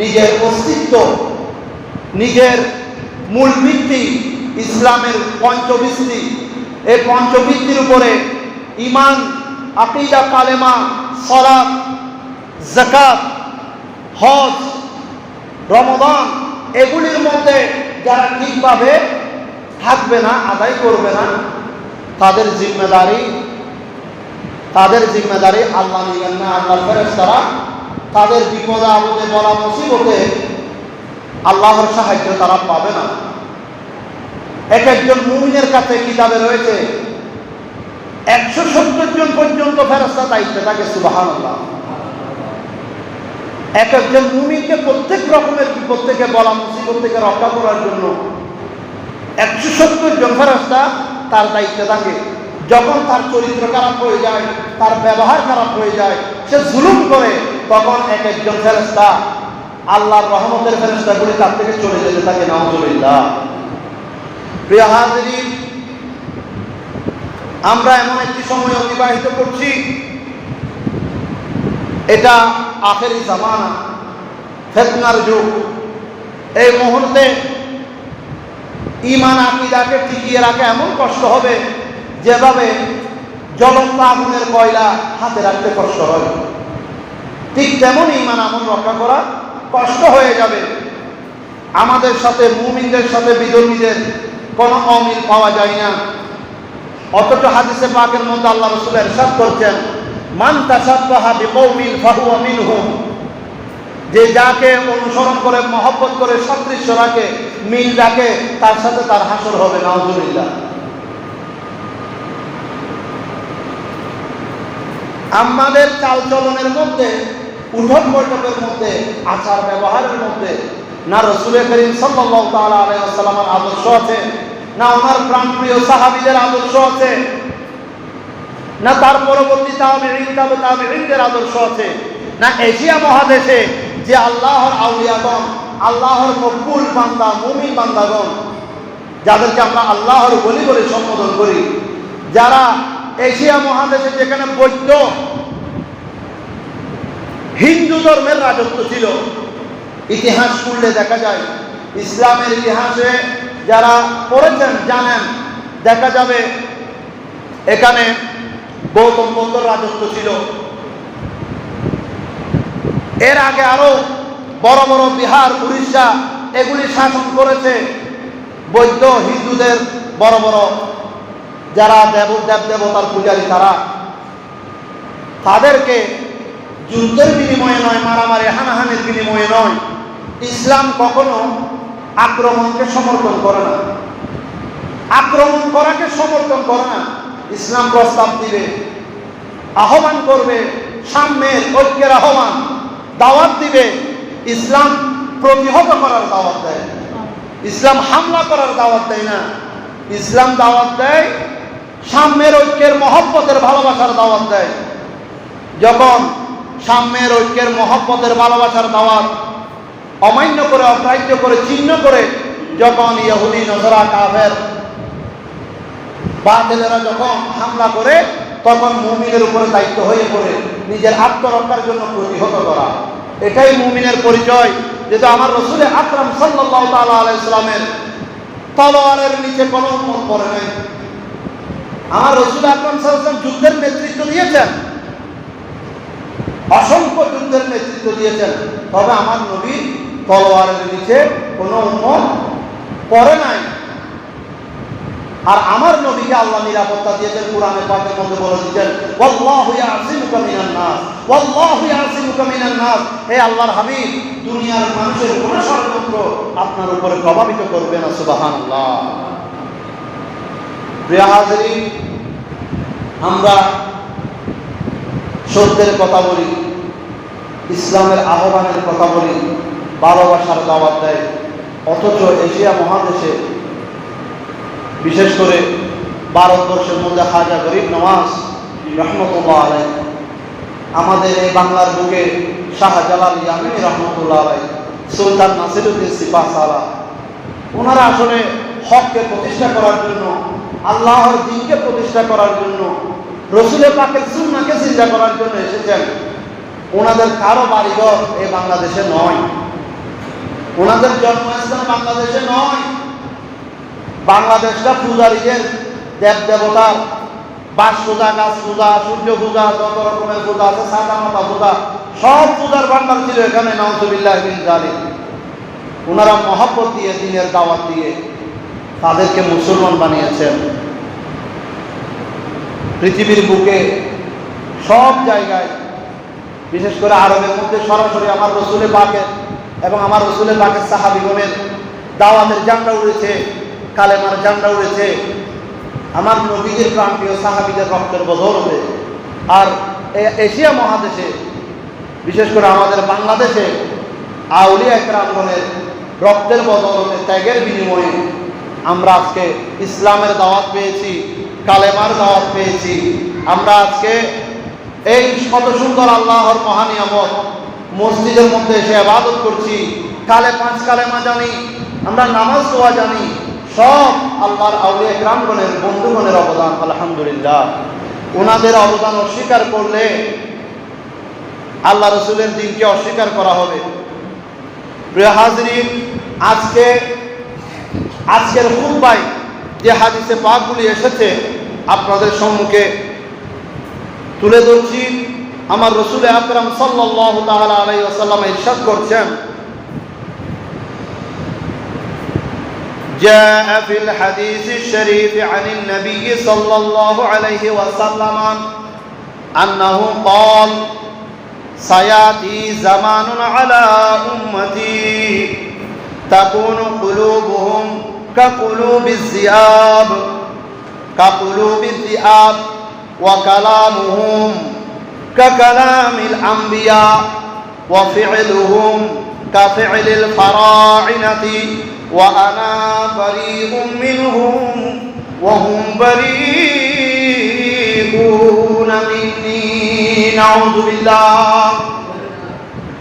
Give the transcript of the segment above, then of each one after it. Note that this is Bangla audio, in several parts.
নিজের অস্তিত্ব, নিজের মূল ভিত্তি ইসলামের পঞ্চভিত্তি এই পঞ্চভিত্তির উপরে ইমান আকিদা, কালেমা সলাপ জাকাত হজ রমদান এগুলির মধ্যে যারা ঠিকভাবে থাকবে না, আদায় করবে না, তাদের জিম্মেদারি তাদের জিম্মেদারি আল্লাহ নিবেন না, আল্লাহর ফেরেশতারা তাদের বিপদে আপদে বলা মুসিবতে আল্লাহর সাহায্য তারা পাবে না। এক একজন মুমিনের কাছে কিতাবে রয়েছে, একশো সত্তর জন পর্যন্ত ফেরস্তা দায়িত্বে থাকে সুবাহান এক একজন মুমিনকে প্রত্যেক রকমের বিপদ থেকে বলা, মুসিবত থেকে রক্ষা করার জন্য একশো সত্তর জন ফেরস্তা তার দায়িত্বে থাকে। যখন তার চরিত্র খারাপ হয়ে যায়, তার ব্যবহার খারাপ হয়ে যায়, সে জুলুম করে তখন এক একজন ফেরস্তা আল্লাহর রহমতের ফেরস্তাগুলি তার থেকে চলে যেতে থাকে, নাউজুবিল্লাহ। প্রিয় হাজরিন, আমরা এমন একটি সময় অতিবাহিত করছি, এটা আখেরি জামানা, ফেতনার যুগ। এই মুহূর্তে ইমান আকিদাকে টিকিয়ে রাখা এমন কষ্ট হবে, যেভাবে জ্বলন্ত আগুনের কয়লা হাতে রাখতে কষ্ট হয়। ঠিক তেমন ইমান আমল রক্ষা করা কষ্ট হয়ে যাবে। আমাদের সাথে মুমিনদের সাথে বিধর্মীদের কোনো অমিল পাওয়া যায় না। অথচ হাদিসে পাকের মধ্যে আল্লাহ রসুল এরশাদ করছেন, মান তাসাব্বাহা বিকৌমিন ফাহুয়া মিনহুম যে যাকে অনুসরণ করে, মহব্বত করে, সদৃশ্য রাখে, মিল রাখে, তার সাথে তার হাসর হবে, নাউজুবিল্লাহ। আমাদের চালচলনের মধ্যে উঠক বৈঠকের মধ্যে, আচার ব্যবহারের মধ্যে, না রসুল করিম আলাইহি আদর্শ আছে, না ওনার প্রাণপ্রিয় সাহাবীদের আদর্শ আছে, না তার পরবর্তী তাবে আদর্শ আছে, না এশিয়া মহাদেশে যে আল্লাহর আউলিয়াগণ, আল্লাহর মকবুল বান্দা, মুমিন বান্দাগণ, যাদেরকে আমরা আল্লাহর বলি বলে সম্বোধন করি, যারা এশিয়া মহাদেশে যেখানে বৈদ্য, হিন্দু ধর্মের রাজত্ব ছিল, ইতিহাস পড়লে দেখা যায়, ইসলামের ইতিহাসে যারা পড়েছেন, জানেন, দেখা যাবে এখানে গৌতম বৌদ্ধর রাজত্ব ছিল। এর আগে আরও বড় বড় বিহার, উড়িষ্যা, এগুলি শাসন করেছে বৈদ্য, হিন্দুদের বড় বড় যারা দেব দেব দেবতার পূজারী তারা তাদেরকে যুদ্ধের বিনিময়ে নয়, মারামারি, হানাহানির বিনিময়ে নয়, ইসলাম কখনো আক্রমণকে সমর্থন করে না। আক্রমণ করাকে সমর্থন করে না, ইসলাম প্রস্তাব দিবে, আহ্বান করবে, সাম্যের ঐক্যের আহ্বান, দাওয়াত দিবে, ইসলাম প্রতিহত করার দাওয়াত দেয়। ইসলাম হামলা করার দাওয়াত দেয় না। ইসলাম দাওয়াত দেয় সাম্যের ঐক্যের মহব্বতের ভালোবাসার দাওয়াত দেয়। যখন সাম্যের ঐক্যের মহব্বতের ভালোবাসার দাওয়াত অমান্য করে, অগ্রাহ্য করে চিহ্ন করে যখন ইহুদি নজরা কাফের বাতিলেরা যখন হামলা করে, তখন মুমিনের উপরে দায়িত্ব হয়ে পড়ে, নিজের আত্মরক্ষার জন্য প্রতিহত করা। এটাই মুমিনের পরিচয়। যেটা আমার রসুলের আকরাম সাল্লাহ তালা আলাইসলামের তলোয়ারের নিচে কোনো পড়ে নাই। আমার রসুল আকরাম সাল্লাম যুদ্ধের নেতৃত্ব দিয়েছেন অসংখ্য যুদ্ধের নেতৃত্ব দিয়েছেন। তবে আমার নবী তলোয়ারের নিচে কোনো উন্মত পড়ে নাই। আর আমার নবীকে আল্লাহ নিরাপত্তা দিয়েছেন, কোরআনে পাকের মধ্যে বলে দিচ্ছেন ওয়াল্লাহু ইয়াসিমুকা মিনান নাস, ওয়াল্লাহু ইয়াসিমুকা মিনান নাস। হে আল্লাহর হাবিব, দুনিয়ার মানুষের কোন ষড়যন্ত্র আপনার উপরে প্রভাবিত করবে না, সুবহানাল্লাহ। আমরা সত্যের কথা বলি, ইসলামের আহ্বানের কথা বলি, ভালোবাসার দাওয়াত দেয়। অথচ এশিয়া মহাদেশে, বিশেষ করে ভারতবর্ষের মধ্যে হাজা গরিব নওয়াজ রহমতুল্লাহ আলাই আমাদের এই বাংলার বুকে শাহজালাল ইয়ামিনী রহমতুল্লাহ আলাই সুলতান নাসিরুদ্দিন সিপা সালা ওনারা আসলে হককে প্রতিষ্ঠা করার জন্য, আল্লাহর দিনকে প্রতিষ্ঠা করার জন্য, রসুলে পাকের সুন্নাকে চিন্তা করার জন্য এসেছেন। ওনাদের কারও বাড়িঘর এই বাংলাদেশে নয়। ওনাদের জন্মস্থান বাংলাদেশে নয়। বাংলাদেশটা পূজারীদের দেব দেবতার বাস পূজা, গাছ পূজা, সূর্য পূজা, যত রকমের পূজা আছে, সাদা মাতা পূজা, সব পূজার ভান্ডার ছিল এখানে নওজবিল্লাহ বিন জালিম ওনারা মহব্বত দিয়ে, দিনের দাওয়াত দিয়ে তাদেরকে মুসলমান বানিয়েছেন। পৃথিবীর বুকে সব জায়গায়, বিশেষ করে আরবের মধ্যে সরাসরি আমার রসুলে পাকের এবং আমার রসুলে পাকের সাহাবিগণের দাওয়াতের জানটা উড়েছে, কালেমার জানটা উড়েছে। আমার নবীদের প্রান্তীয় সাহাবিদের রক্তের বদল হবে। আর এশিয়া মহাদেশে, বিশেষ করে আমাদের বাংলাদেশে, আউলিয়া একরামগণের রক্তের বদৌলতে ত্যাগের বিনিময়ে আমরা আজকে ইসলামের দাওয়াত পেয়েছি, কালেমার দাওয়াত পেয়েছি। আমরা আজকে এই কত সুন্দর আল্লাহর মহানিয়ামত মসজিদের মধ্যে এসে আবাদত করছি। কালে পাঁচ কালেমা জানি, আমরা নামাজ দোয়া জানি, সব আল্লাহর আউলিয়া গ্রামগণের বন্ধুগণের অবদান, আলহামদুলিল্লাহ। ওনাদের অবদান অস্বীকার করলে আল্লাহ রসুলের দিনকে অস্বীকার করা হবে। প্রিয় হাজরিন, আজকে আজকের খুববাই যে হাদিসে পাকগুলি এসেছে আপনাদের সম্মুখে তুলে ধরছি আমার রসুল আকরাম সাল্লাহ তাহলে আলাই আসাল্লাম ইরশাদ করছেন جاء في الحديث الشريف عن النبي صلى الله عليه وسلم أنه قال سيأتي زمان على أمتي تكون قلوبهم كقلوب الذئاب كقلوب الذئاب وكلامهم ككلام الأنبياء وفعلهم كفعل الفراعنة وأنا بريء منهم وهم بريئون مني نعوذ بالله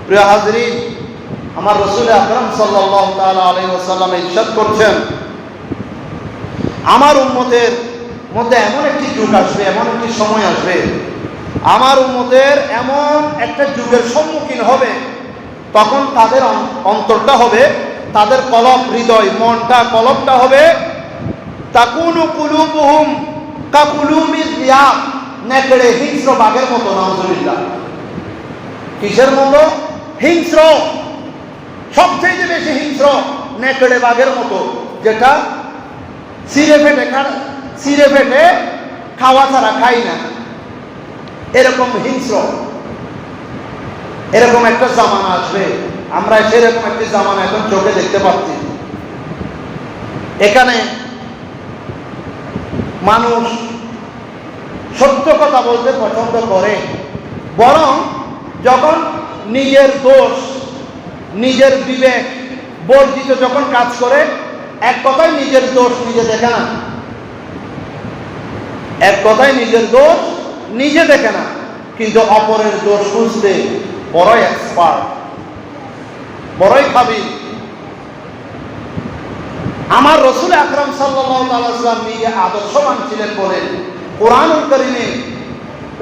প্রিয় হাজরিন আমার রসুল আকরম সাল্লাহ ইরশাদ করছেন, আমার উম্মতের মধ্যে এমন একটি যুগ আসবে, এমন একটি সময় আসবে, আমার উম্মতের এমন একটা যুগের সম্মুখীন হবে, তখন তাদের অন্তরটা হবে, তাদের কলব হৃদয়, মনটা, কলবটা হবে, তাকুনু কুলুবুহুম কাকুলুমি রিয়া নেকড়ে হিংস্র বাঘের মতো, নাউজুবিল্লাহ। কিসের মতো? হিংস্র। সবচেয়ে বেশি হিংস্র নেকড়ে বাঘের মতো, যেটা সিরে ফেটে সিরে ফেটে খাওয়া ছাড়া খাই না। এরকম হিংস্র, এরকম একটা জামানা আসবে। আমরা সেরকম একটি জামানা এখন চোখে দেখতে পাচ্ছি। এখানে মানুষ সত্য কথা বলতে পছন্দ করে, বরং যখন নিজের দোষ নিজের বিবেক, বর্জিত যখন কাজ করে, এক কথায় নিজের দোষ নিজে দেখে না। এক কথায় নিজের দোষ নিজে দেখে না, কিন্তু অপরের দোষ বুঝতে বড়ই এক্সপার্ট বড়ই খাবি আমার রসুল আকরম সাল্লাম নিজে আদর্শবান ছিলেন বলেন কোরআন করিমে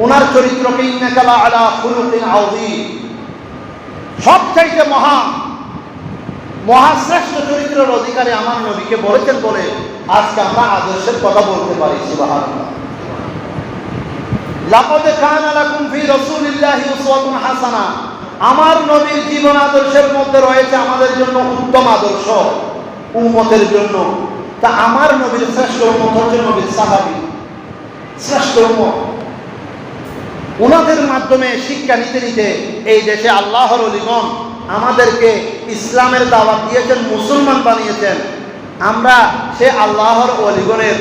ওনার চরিত্রকে ইন্নাকালা আলা খুলুকিন আউযীম সবচাইতে মহা, মহাশ্রেষ্ঠ চরিত্রের অধিকারী আমার নবীকে বলেছেন বলে আজকে আমরা আদর্শের কথা বলতে পারি, সুবহানাল্লাহ। লাকদ কানা লাকুম ফি রাসূলিল্লাহি উসওয়াতুন হাসানা। আমার নবীর জীবন আদর্শের মধ্যে রয়েছে আমাদের জন্য উত্তম আদর্শ, উম্মতের জন্য। তা আমার নবীর শ্রেষ্ঠ উম্মত হচ্ছে নবীর সাহাবী। শ্রেষ্ঠ উম্মত। ওনাদের মাধ্যমে শিক্ষা নিতে নিতে এই দেশে আল্লাহর অলিগণ আমাদেরকে ইসলামের দাওয়াত দিয়েছেন, মুসলমান বানিয়েছেন। আমরা সে আল্লাহর অলিগণের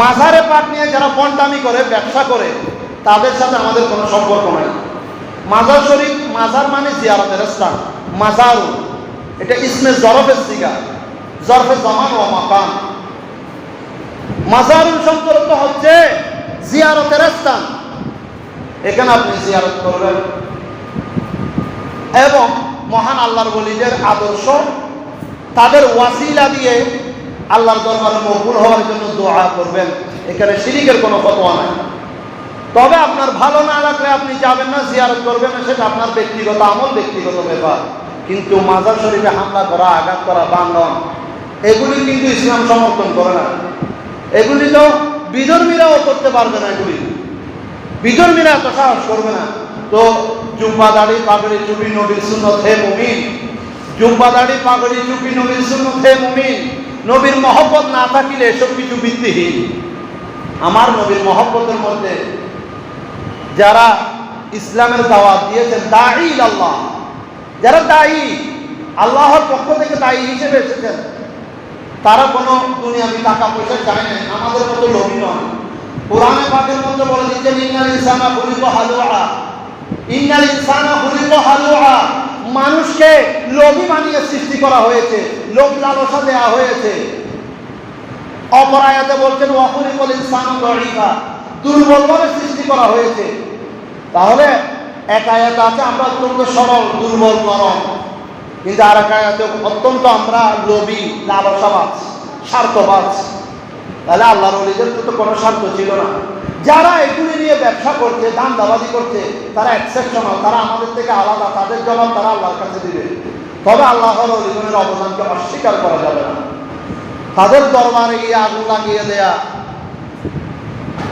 মাঝারে পাট নিয়ে যারা বন্টামি করে, ব্যবসা করে, তাদের সাথে আমাদের কোনো সম্পর্ক নাই। মাজার শরীফ, মাজার মানে জিয়ারতের স্থান। মাজার, এটা ইসমে জরফের সিগা। জরফে জমান ও মাকান মাজারুল সম্পর্ক হচ্ছে জিয়ারতের স্থান। এখানে আপনি জিয়ারত করবেন। এবং মহান আল্লাহর বলিদের আদর্শ, তাদের ওয়াসিলা দিয়ে আল্লাহর দরবারে মকবুল হওয়ার জন্য দোয়া করবেন। এখানে শিরিকের কোনো ফতোয়া নাই। তবে আপনার ভালো না লাগলে আপনি যাবেন না, জিয়ারত করবেন সেটা আপনার ব্যক্তিগত আমল, ব্যক্তিগত ব্যাপার। কিন্তু মাজার শরীফে হামলা করা, আঘাত করা বান্ধন এগুলি কিন্তু ইসলাম সমর্থন করে না। এগুলি তো বিধর্মীরাও করতে পারবে না এগুলি। বিধর্মীরা এত সাহস করবে না। তো জুম্বা দাড়ি, পাগড়ি, চুপি নবীর সুন্নত, হে মুমিন। জুম্বা দাড়ি, পাগড়ি, চুপি নবীর সুন্নত, হে মুমিন। নবীর মহব্বত না থাকিলে এসব কিছু ভিত্তিহীন। আমার নবীর মহব্বতের মধ্যে যারা ইসলামের দাওয়াত দিয়েছেন দায়ী আল্লাহ যারা দায়ী আল্লাহর পক্ষ থেকে দায়ী হিসেবে এসেছেন, তারা কোনো দুনিয়াবি টাকা পয়সা চায় না আমাদের মতো লোভী নয়। কোরআনে পাকের মধ্যে বলে দিচ্ছেন ইন্নাল ইনসানা খুলিক হালুয়া। ইন্নাল ইনসানা খুলিক হালুয়া। মানুষকে লোভী বানিয়ে সৃষ্টি করা হয়েছে, লোভ লালসা দেওয়া হয়েছে। অপরায়াতে বলছেন ওয়াকুলিকল ইনসান দরিফা দুর্বলভাবে সৃষ্টি করা হয়েছে। তাহলে এক আয়াত আছে, আমরা অত্যন্ত সরল, দুর্বল, নরম। কিন্তু আর এক আয়াতে, অত্যন্ত আমরা লোভী, লালসাবাজ, স্বার্থবাজ। তাহলে আল্লাহর অলিদের তো কোনো স্বার্থ ছিল না। যারা এগুলি নিয়ে ব্যবসা করছে দাম দাবাদি করছে, তারা এক্সেপশনাল তারা আমাদের থেকে আলাদা, তাদের জবাব তারা আল্লাহর কাছে দিবে। তবে আল্লাহর অলিগণের অবদানকে অস্বীকার করা যাবে না। তাদের দরবারে গিয়ে আগুন লাগিয়ে দেয়া,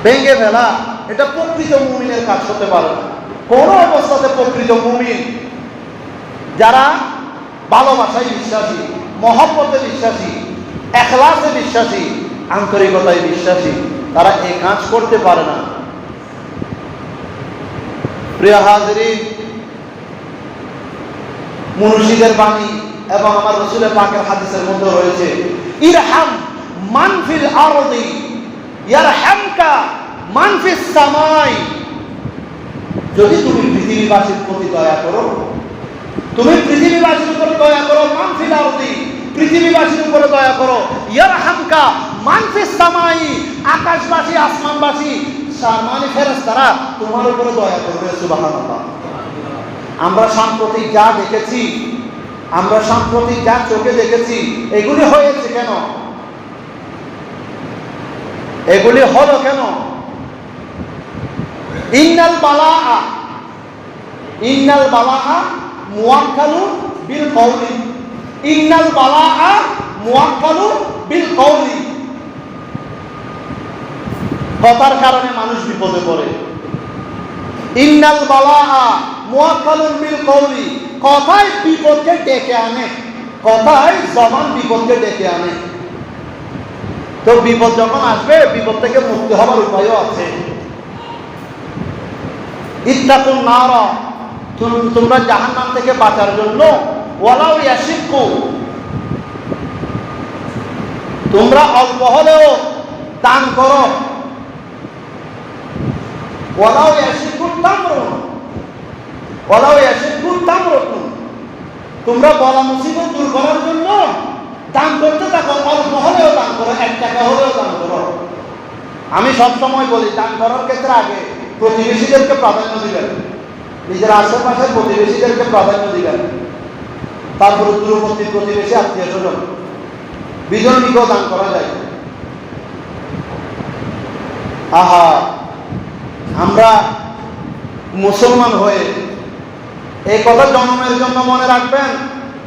ভেঙে ফেলা, এটা প্রকৃত মুমিনের কাজ হতে পারে না। কোনো অবস্থাতে প্রকৃত মুমিন, যারা ভালোবাসায় বিশ্বাসী, মহব্বতে বিশ্বাসী, এখলাসে বিশ্বাসী আন্তরিকতায় বিশ্বাসী, তারা এই কাজ করতে পারে না। প্রিয় হাজরিন মুর্শিদের বাণী এবং আমার রসুলের পাকের হাদিসের মধ্যে রয়েছে, ইরহাম মানফিল আরদি মানফিস সামাই। যদি তুমি পৃথিবীবাসীর প্রতি দয়া করো, তুমি পৃথিবীবাসীর উপর দয়া করো মানফিল আরদি, পৃথিবীবাসীর উপরে দয়া করো, ইয়ারহামকা মানফিস সামাই, আকাশবাসী, আসমানবাসী সারমানি ফেরেশতারা, তোমার উপরে দয়া করবে, সুবহানাল্লাহ। আমরা সাম্প্রতিক যা দেখেছি, আমরা সাম্প্রতিক যা চোখে দেখেছি, এগুলি হয়েছে কেন? এগুলি হলো কেন? ইন্নাল বালা ইন্নাল বালা মুয়াক্কালু বিল কওলি, ইন্নাল বালা মুয়াক্কালু বিল কওলি। কথার কারণে মানুষ বিপদে পড়ে। ইন্নাল বালা মুয়াক্কালুন বিল কওলি। কথায় বিপদকে ডেকে আনে। কথায় জবান বিপদকে ডেকে আনে। তো বিপদ যখন আসবে, বিপদ থেকে মুক্তি হবার উপায়ও আছে। ইত্তাকুন নারা। তুম- তোমরা জাহান্নাম থেকে বাঁচার জন্য ওয়ালাউ ইয়াশিকু। তোমরা অল্প হলেও দান করো। ওয়ালাউ ইয়াশিকু তামরুন ওয়ালাউ ইয়াশিকু তামরুন তোমরা বলা মুসিবত দূর করার জন্য দান করতে থাকো, অল্প হলেও দান করো, এক টাকা হলেও দান করো। আমি সব সময় বলি, দান করার ক্ষেত্রে আগে প্রতিবেশীদেরকে প্রাধান্য দিবেন। নিজের আশেপাশের প্রতিবেশীদেরকে প্রাধান্য দিবেন। তারপরে দূরবর্তী প্রতিবেশী আত্মীয় স্বজন বিজনকেও দান করা যায়। আহা আমরা মুসলমান হয়ে এই কথা জন্মের জন্য মনে রাখবেন,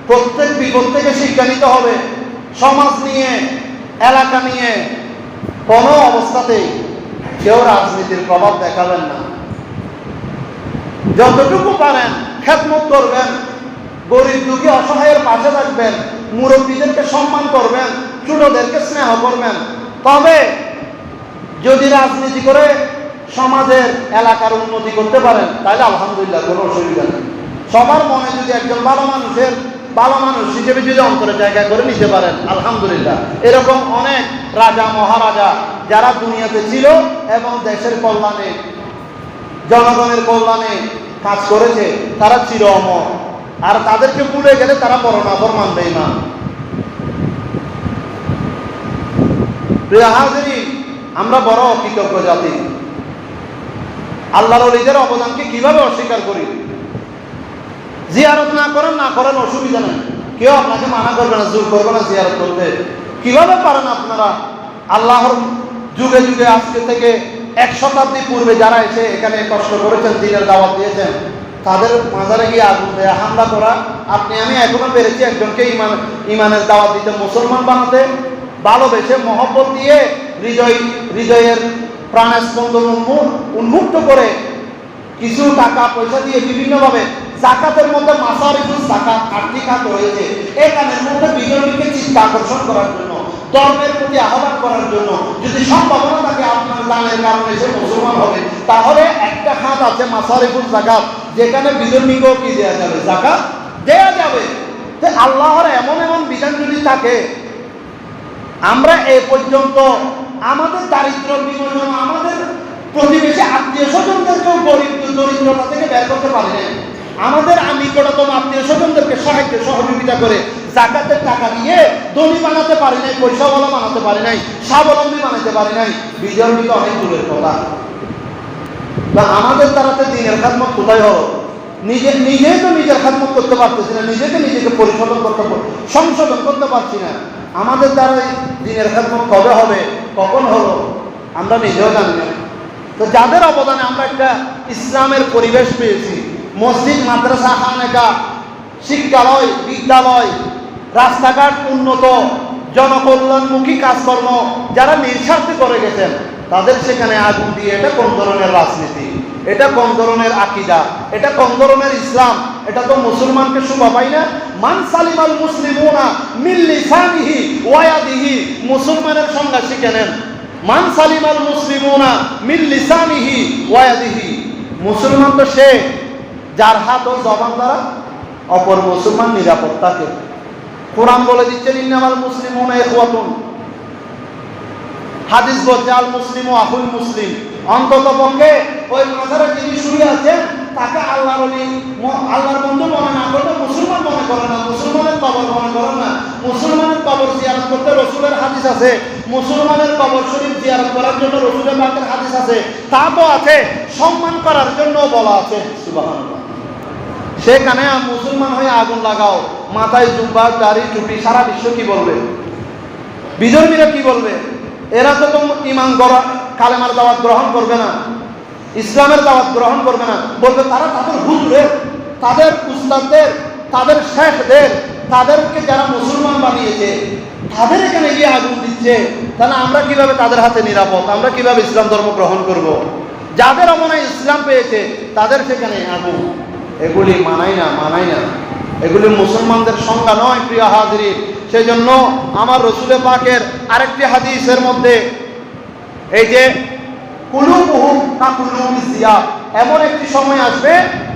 প্রত্যেক বিপদ থেকে শিক্ষা নিতে হবে, সমাজ নিয়ে, এলাকা নিয়ে, কোনো অবস্থাতেই কেউ রাজনীতির প্রভাব দেখাবেন না। যতটুকু পারেন খেদমত করবেন, গরিব দুঃখী অসহায়ের পাশে থাকবেন, মুরব্বীদেরকে সম্মান করবেন, ছোটদেরকে স্নেহ করবেন। তবে যদি রাজনীতি করে সমাজের এলাকার উন্নতি করতে পারেন, তাহলে আলহামদুলিল্লাহ কোনো অসুবিধা নেই। সবার মনে যদি একজন ভালো মানুষের ভালো মানুষ হিসেবে যদি অন্তরে জায়গা করে নিতে পারেন, আলহামদুলিল্লাহ। এরকম অনেক রাজা, মহারাজা যারা দুনিয়াতে ছিল এবং দেশের কল্যাণে, জনগণের কল্যাণে কাজ করেছে, তারা চির অমর। আর তাদেরকে ভুলে গেলে তারা নাফর মানবেই না। আমরা বড় কৃতজ্ঞ জাতি। আল্লাহর অলিদের অবদানকে কীভাবে অস্বীকার করি? জিয়ারত না করেন না করেন অসুবিধা নেই। কেউ আপনাকে মানা করবে না, জোর করবে না জিয়ারত করতে। কীভাবে পারেন আপনারা? আল্লাহর যুগে যুগে আজকে থেকে এক শতাব্দী পূর্বে যারা এসে এখানে কষ্ট করেছেন, দিনের দাওয়াত দিয়েছেন, তাদের মাজারে গিয়ে আগুন দেয়া, হামলা করা, আপনি, আমি এখনও পেরেছি একজনকে ইমান, ইমানের দাওয়াত দিতে। মুসলমান বানাতে ভালোবেসে মহব্বত দিয়ে হৃদয়, হৃদয়ের প্রাণের স্পন্দন উন্মু- উন্মুক্ত করে কিছু টাকা, পয়সা দিয়ে বিভিন্নভাবে জাকাতের মধ্যে মাসারিফুল জাকাত আর্থিক হাত রয়েছে এখানের মধ্যে বিজয়ীকে চিন্তা আকর্ষণ করার জন্য, ধর্মের প্রতি আহ্বান করার জন্য যদি সম্ভাবনা থাকে আপনার দানের কারণে সে মুসলমান হবে, তাহলে একটা খাত আছে মাসারিফুল জাকাত, যেখানে বিজয়ীকেও কি দেওয়া যাবে? জাকাত দেয়া যাবে। আল্লাহর এমন এমন বিধান যদি থাকে, আমরা এ পর্যন্ত আমাদের দারিদ্র বিমোচন, আমাদের প্রতিবেশী আত্মীয় স্বজনদেরকেও গরিব দরিদ্রতা থেকে বের করতে পারে আমাদের নিকটতম আত্মীয় স্বজনদেরকে সাহায্য, সহযোগিতা করে জাকাতের টাকা দিয়ে ধনী বানাতে পারি নাই পয়সা পয়সাওয়ালা বানাতে পারি নাই, স্বাবলম্বী বানাতে পারি নাই। বিজয়ী অনেক দূরের কথা। বা আমাদের দ্বারাতে দিনের খাদমত কোথায় হলো? নিজে, নিজেই তো নিজের খাদমত করতে পারতেছি না, নিজেকে নিজেকে পরিশোধন করতে সংশোধন করতে পারছি না। আমাদের দ্বারাই দিনের খাদমত কবে হবে? কখন হলো আমরা নিজেও জানি না। তো যাদের অবদানে আমরা একটা ইসলামের পরিবেশ পেয়েছি, মসজিদ, মাদ্রাসা, খানেকা, শিক্ষালয়, বিদ্যালয়, রাস্তাঘাট উন্নত, জনকল্যাণমুখী কাজকর্ম যারা নিঃস্বার্থে করে গেছেন, তাদের সেখানে আগুন দিয়ে এটা কোন ধরনের রাজনীতি? এটা কোন ধরনের আকিদা, এটা কোন ধরনের ইসলাম, এটা তো মুসলমানকে শোভা পাই না। মান সালিমাল মুসলিমুনা মিল লিসানিহি ওয়ায়াদিহি মুসলমানের সংজ্ঞা শিখে নেন। মান সালিমাল মুসলিমুনা মিল লিসানিহি ওয়ায়াদিহি মুসলমান তো সে, যার হাত ও জবান দ্বারা অপর মুসলমান নিরাপত্তাকে কোরআন বলে দিচ্ছেন, ইন্নামাল মুসলিমুনা ইখওয়াতুন। হাদিস বলছে, আল মুসলিম ও আহুল মুসলিম। অন্তত পক্ষে ওই মাথারে যিনি শুয়ে আছেন, তাকে আল্লাহর আল্লাহর বন্ধু মনে না করলে মুসলমান মনে করে না। মুসলমানের কবর মনে করে না। মুসলমানের কবর জিয়ারত করতে রসুলের হাদিস আছে। মুসলমানের কবর শরীফ জিয়ারত করার জন্য রসুলের বাকের হাদিস আছে। তা তো আছে। সম্মান করার জন্য বলা আছে। সেখানে মুসলমান হয়ে আগুন লাগাও। মাথায় জুব্বা, দাড়ি, টুপি, সারা বিশ্ব কি বলবে? বিধর্মীরা কি বলবে? এরা তো ইমান গড়া কালেমার দাওয়াত গ্রহণ করবে না, ইসলামের দাওয়াত গ্রহণ করবে না, বলবে তারা তাদের হুজুরের, তাদের উস্তাদদের, তাদের শেখদের, তাদেরকে যারা মুসলমান বানিয়েছে, তাদের এখানে গিয়ে আগুন দিচ্ছে। তাহলে আমরা কীভাবে তাদের হাতে নিরাপদ? আমরা কীভাবে ইসলাম ধর্ম গ্রহণ করব। যাদের মনে ইসলাম পেয়েছে, তাদের সেখানে আগুন। এগুলি মানাই না মানাই না। এগুলি মুসলমানদের সংজ্ঞা নয়, প্রিয় হাজরি সেই জন্য আমার রসুলে পাকের আরেকটি হাদিসের মধ্যে এই যে কুলুবুহু কাকুলুবি জিয়া এমন একটি সময় আসবে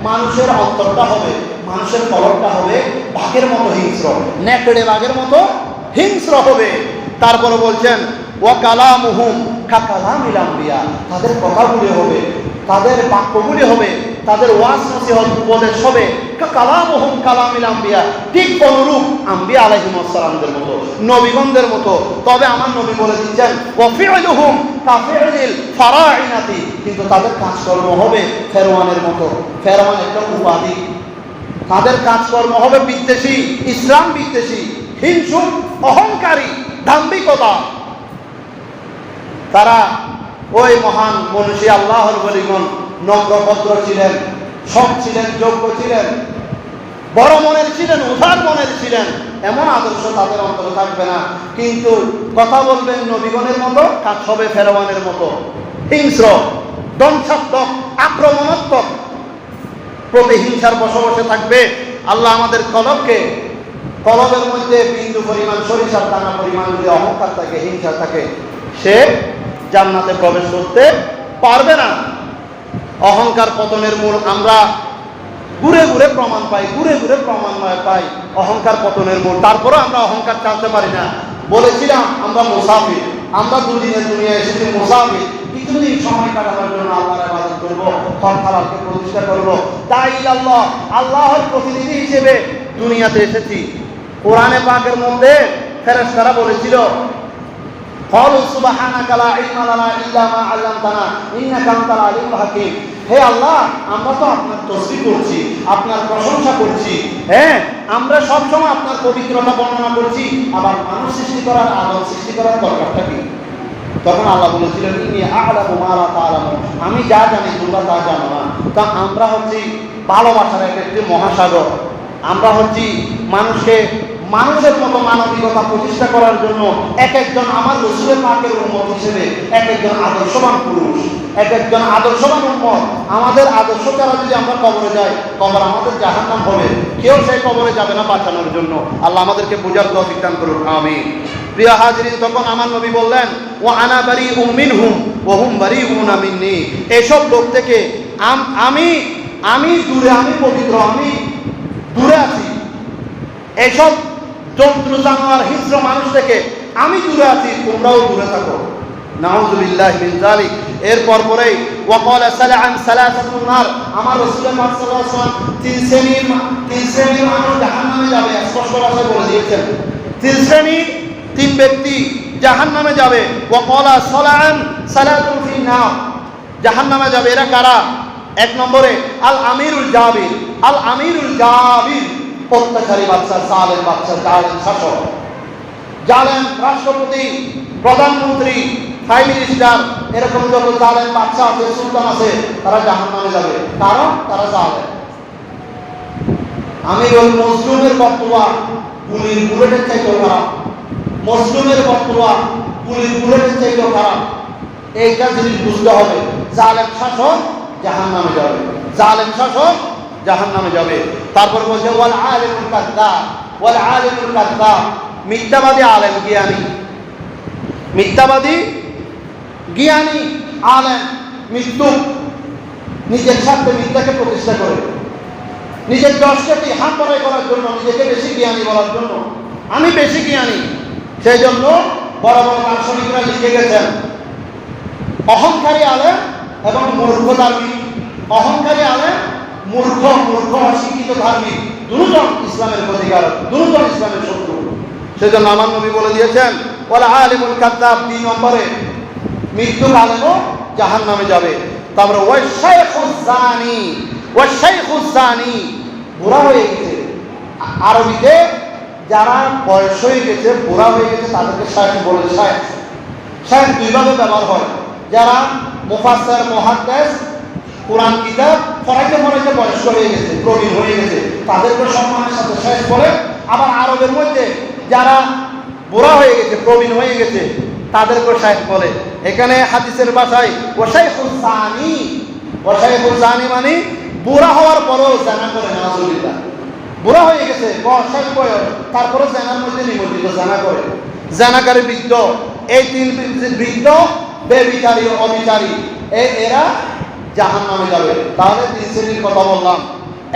মানুষের অন্তরটা হবে, মানুষের কলরটা হবে বাঘের মতো হিংস্র, নেকড়ে বাঘের মতো হিংস্র হবে। তারপরে বলছেন ও কালামুহুম কা কালামিল আম্বিয়া, তাদের কথাগুলি হবে, তাদের বাক্যগুলি হবে তাদের ওয়াজ নসিহত উপদেশ হবে। কা কালামুহুম কালামিল আম্বিয়া। ঠিক অনুরূপ আম্বিয়া আলাইহিস সালামদের মতো, নবীগণদের মতো। তবে আমার নবী বলে দিচ্ছেন ওয়াফিউলুহুম কাফিউলিল ফারাইনাতি কিন্তু তাদের কাজকর্ম হবে ফেরওয়ানের মতো। ফেরওয়ান একটা উপাধি। তাদের কাজকর্ম হবে বিদ্বেষী, ইসলাম বিদ্বেষী, হিংসুক, অহংকারী, দাম্ভিকতা। তারা ওই মহান মনীষী, আল্লাহর বলিগণ নম্রভদ্র ছিলেন সব ছিলেন, যোগ্য ছিলেন, বড় মনের ছিলেন, উদার মনের ছিলেন, এমন আদর্শ তাদের অন্তরে থাকবে না। কিন্তু কথা বলবেন নবীগণের মতো, কাজ হবে ফেরওয়ানের মতো। হিংস্র, ধ্বংসাত্মক, আক্রমণাত্মক প্রতিহিংসার বসবাসে থাকবে। আল্লাহ আমাদের কলবকে, কলবের মধ্যে বিন্দু পরিমাণ সরিষার দানা পরিমাণ যদি অহংকার থাকে, হিংসা থাকে। সে জান্নাতে প্রবেশ করতে পারবে না। অহংকার পতনের মূল আমরা ঘুরে ঘুরে প্রমাণ পাই, ঘুরে ঘুরে প্রমাণ পাই অহংকার পতনের মূল। তারপরেও আমরা অহংকার চালতে পারি না। বলেছিলাম, আমরা মুসাফির, আমরা দুদিনের দুনিয়া এসেছি মুসাফির। কিছুদিন সময় কাটানোর জন্য আল্লাহর ইবাদত করব খরখালাকে প্রতিষ্ঠা করব। তাই আল্লাহ আল্লাহর প্রতিনিধি হিসেবে দুনিয়াতে এসেছি। কোরআনে পাকের মধ্যে ফেরেশতারা বলেছিল قالوا سبحانك لا علم لنا الا ما علمتنا انك انت العليم الحكيم হে আল্লাহ আমরা তো আপনার তসবিহ করছি আপনার প্রশংসা করছি হ্যাঁ আমরা সব সময় আপনার পবিত্রতা বর্ণনা করছি আবার মানুষ সৃষ্টি করার আদম সৃষ্টি করার দরকারটা কি তখন আল্লাহ বলেছিলেন ইনি আলামু মা লা তাআলামু আমি যা জানি তোমরা তা জানো না তা আমরা হচ্ছি ভালোবাসার এক একটি মহাসাগর আমরা হচ্ছি মানুষকে মানুষের মতো মানবিকতা প্রতিষ্ঠা করার জন্য এক একজন আমার রসুলের পাকের উন্মত হিসেবে এক একজন আদর্শবান পুরুষ, এক একজন আদর্শবান উন্মত আমাদের আদর্শ ছাড়া যদি আমরা কবরে যাই, কবর আমাদের জাহান্নাম হবে। কেউ সেই কবরে যাবে না বাঁচানোর জন্য। আল্লাহ আমাদেরকে বোঝার তৌফিক দান করুন আমি প্রিয় হাজরিন, তখন আমার নবী বললেন ও আনা বাড়ি উমিন হুম ও হুম বাড়ি উন আমিননি এসব লোক থেকে আমি আমি দূরে, আমি পবিত্র, আমি দূরে আছি। এসব জন্তু জানোয়ার হিংস্র মানুষ থেকে। আমি দূরে আছি, তোমরাও দূরে থাকো। নাউজুবিল্লাহ মিন যালিক। এরপর পরেই, ওয়াকাল সালাম সালাসাতুন নার। আমার রাসূলুল্লাহ সাল্লাল্লাহু আলাইহি তিন শ্রেণির তিন শ্রেণির মানুষ জাহান্নামে যাবে, স্পষ্ট ভাষায় বলে দিয়েছেন। তিন শ্রেণি, তিন ব্যক্তি জাহান্নামে যাবে। ওয়াকাল সালাম সালাতুন ফিন নার। জাহান্নামে যাবে এরা কারা? এক নম্বরে, আল আমিরুল জাবির। আল আমিরুল জাবির। অত্যাচারী বাচ্চা, জালেম বাচ্চা, জালেম শাসক। জালেম রাষ্ট্রপতি, প্রধানমন্ত্রী, প্রাইম মিনিস্টার, এরকম যত জালেম বাচ্চা আছে, সুলতান আছে, তারা যাবে। কারণ তারা জালেম। আমি ওই মজলুমের বর্তবা গুলির বুলেটের চাইতেও খারাপ। মজলুমের বর্তবা গুলির বুলেটের খারাপ। এইটা জিনিস বুঝতে হবে। জালেম শাসক জাহান নামে যাবে। জালেম শাসক জাহান নামে যাবে। তারপর বলছে, ওয়াল আলিমুল কাদ্দাব, ওয়াল আলিমুল কাদ্দাব। মিথ্যাবাদী আলেম, জ্ঞানী। মিথ্যাবাদী জ্ঞানী আলেম মৃত্যু। নিজের স্বার্থে মিথ্যাকে প্রতিষ্ঠা করে। নিজের দশটাকে হাত বড়াই করার জন্য, নিজেকে বেশি জ্ঞানী বলার জন্য। আমি বেশি জ্ঞানী। সেই জন্য বড় বড় দার্শনিকরা লিখে গেছেন, অহংকারী আলেম এবং মূর্খ ধার্মিক অহংকারী আলেম মূর্খ মূর্খ, অশিক্ষিত ধার্মিক, দুজন ইসলামের প্রতিকারক দুজন ইসলামের শত্রু। সেজন্য আমার নবী বলে দিয়েছেন বলে আলিমুল কাদ্দাব দুই নম্বরে মৃত্যু আলেমও জাহান নামে যাবে তারপরে ওই শেখুজানি ওই শেখুজানি বুড়া হয়ে গেছে। আরবিতে যারা বয়স হয়ে গেছে, বুড়া হয়ে গেছে, তাদেরকে শেখ বলে শেখ শেখ দুইভাবে ব্যবহার হয়। যারা মুফাসসার, মুহাদ্দিস কোরআন কিতাব পড়াইতে পড়াইতে বয়স্ক হয়ে গেছে, প্রবীণ হয়ে গেছে। তাদেরকে সম্মানের সাথে শেষ বলে আবার আরবের মধ্যে যারা বুড়া হয়ে গেছে, প্রবীণ হয়ে গেছে তাদেরকে শেখ বলে এখানে হাদিসের ভাষায় ওসাই হুসানি ওসাই হুসানি মানে বুড়া হওয়ার পরেও জানা করে নাজুলিল্লাহ বুড়া হয়ে গেছে, বয়স বয়স তারপরে জানার মধ্যে নিমজ্জিত, জানা করে। জানাকারী বৃদ্ধ, এই তিন বৃদ্ধ, বেবিচারী অবিচারী এরা জাহান নামে যাবে। তাহলে তিন শ্রেণির কথা বললাম।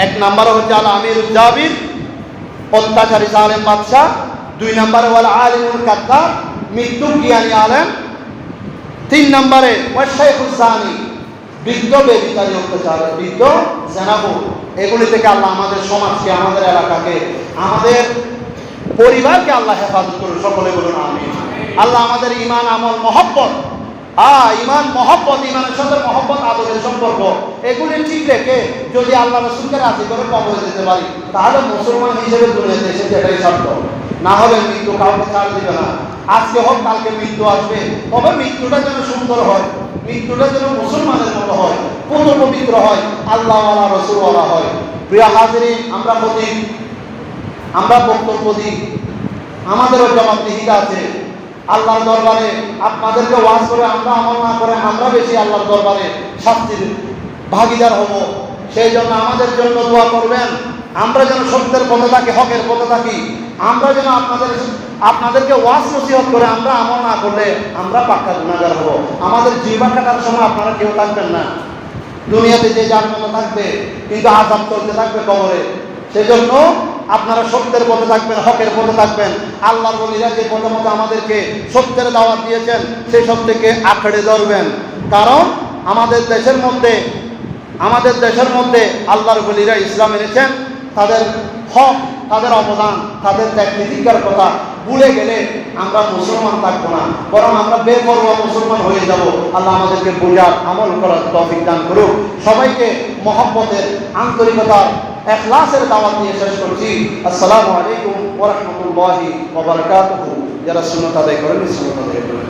এক নাম্বার হচ্ছে আল আমির জাবির অত্যাচারী আলেম বাদশাহ। দুই নম্বরে ওয়াল আলিমুল কাদ্দার মৃত্যু জ্ঞানী আলেম। তিন নম্বরে ওয়াশাইখুসানি বৃদ্ধ বেবিচারী অত্যাচার, বৃদ্ধ জেনাবু এগুলি থেকে আল্লাহ আমাদের সমাজকে, আমাদের এলাকাকে, আমাদের পরিবারকে আল্লাহ হেফাজত করুন। সকলে বলুন আমি আল্লাহ আমাদের ইমান আমল, মহব্বত আ ইমান মহব্বত ইমানের সাথে মহব্বত আদরের সম্পর্ক, এগুলি ঠিক রেখে যদি আল্লাহ রসুলকে রাজি করে কবর দিতে পারি, তাহলে মুসলমান হিসেবে দুনিয়াতে এসেছে, এটাই শর্ত। না হলে মৃত্যু কাউকে ছাড় দিবে না। আজকে হোক, কালকে মৃত্যু আসবে, তবে মৃত্যুটা যেন সুন্দর হয়, মৃত্যুটা যেন মুসলমানের মতো হয় পুত পবিত্র হয়, আল্লাহওয়ালা, রসুলওয়ালা হয়। প্রিয় হাজিরি আমরা প্রতি আমরা বক্তব্য দিই। আমাদেরও জবাবদিহিতা আছে। আল্লাহর দরবারে। আপনাদেরকে ওয়াজ করে আমরা আমল না করে আমরা বেশি আল্লাহর দরবারে শাস্তির ভাগিদার হব। সেই জন্য আমাদের জন্য দোয়া করবেন। আমরা যেন সত্যের পথে থাকি, হকের পথে থাকি। আমরা যেন আপনাদের আপনাদেরকে ওয়াজ নসিহত করে আমরা আমল না করলে আমরা পাক্কা গুণাগার হব। আমাদের জিবা কাটার সময় আপনারা কেউ থাকবেন না। দুনিয়াতে যে যার মতো থাকবে, কিন্তু আজাব চলতে থাকবে কবরে। সেজন্য আপনারা সত্যের পথে থাকবেন, হকের পথে থাকবেন। আল্লাহর বলিরা যে মতো আমাদেরকে সত্যের দাওয়াত দিয়েছেন সেই সত্যকে আঁকড়ে ধরবেন। কারণ আমাদের দেশের মধ্যে, আমাদের দেশের মধ্যে আল্লাহর বলিরা ইসলাম এনেছেন, তাদের হক, তাদের অবদান, তাদের ত্যাগ কথা ভুলে গেলে আমরা মুসলমান থাকব না। বরং আমরা বেপরোয়া মুসলমান হয়ে যাব। আল্লাহ আমাদেরকে বোঝার আমল করার তফিক দান করুক। সবাইকে মহব্বতের, আন্তরিকতার এখলাসের দাওয়াত দিয়ে শেষ করছি। আসসালামু আলাইকুম ওরহমতুল্লাহি ওবরাকাতুহু যারা সুন্নত আদায় করেন সুন্নত আদায় করেন।